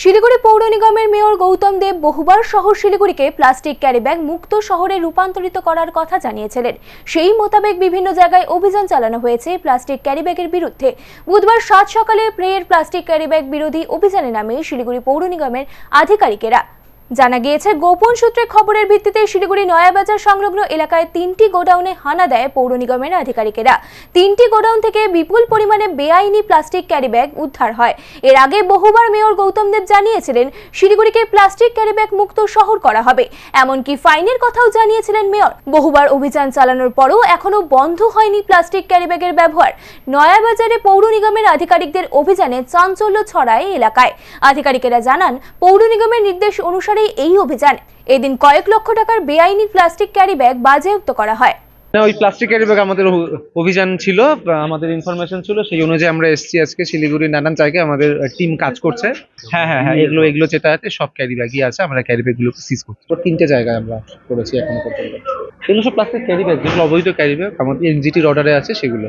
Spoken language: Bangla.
শিলিগুড়ি পৌর নিগমের মেয়র গৌতম দেব বহুবার শহর শিলিগুড়িকে প্লাস্টিক ক্যারিব্যাগ মুক্ত শহরে রূপান্তরিত করার কথা জানিয়েছিলেন। সেই মোতাবেক বিভিন্ন জায়গায় অভিযান চালানো হয়েছে প্লাস্টিক ক্যারিব্যাগের বিরুদ্ধে। বুধবার সাত সকালে প্রেয়ের প্লাস্টিক ক্যারিব্যাগ বিরোধী অভিযানে নামে শিলিগুড়ি পৌর নিগমের আধিকারিকেরা। জানা গিয়েছে, গোপন সূত্রে খবরের ভিত্তিতে শিলিগুড়ি নয়াবাজার সংলগ্ন এলাকায় তিনটি গোডাউনে হানা দেয় পৌর নিগমের আধিকারিকেরা। তিনটি গোডাউন থেকে বিপুল পরিমাণে বেআইনি প্লাস্টিক ক্যারিব্যাগ উদ্ধার হয়। এর আগে বহুবার মেয়র গৌতম দেব জানিয়েছিলেন, শিলিগুড়িকে প্লাস্টিক ক্যারিব্যাগ মুক্ত শহর করা হবে। এমনকি ফাইনের কথাও জানিয়েছিলেন মেয়র। বহুবার অভিযান চালানোর পরও এখনও বন্ধ হয়নি প্লাস্টিক ক্যারিব্যাগের ব্যবহার। নয়াবাজারে পৌর নিগমের আধিকারিকদের অভিযানে চাঞ্চল্য ছড়ায় এলাকায়। আধিকারিকেরা জানান, পৌর নিগমের নির্দেশ অনুসারেই এই অভিযান এদিন কয়েক লক্ষ টাকার বেআইনি প্লাস্টিক ক্যারি ব্যাগ বাজেয়াপ্ত করা হয়। ওই প্লাস্টিক ক্যারি ব্যাগ আমাদের অভিযান ছিল আমাদের ইনফরমেশন ছিল, সেই অনুযায়ী আমরা এসেছি আজকে, শিলিগুড়ির নানান জায়গায় আমাদের টিম কাজ করছে। হ্যাঁ হ্যাঁ হ্যাঁ এগুলো এগুলো যেটা আছে সব ক্যারি ব্যাগই আছে, আমরা ক্যারি ব্যাগ গুলোকে সিজ করছি তিনটে জায়গায় আমরা করেছি এখনও পর্যন্ত। এগুলো সব প্লাস্টিক ক্যারি ব্যাগ, যেগুলো অবৈধ ক্যারি ব্যাগ, আমাদের এনজিটির অর্ডারে আছে সেগুলো।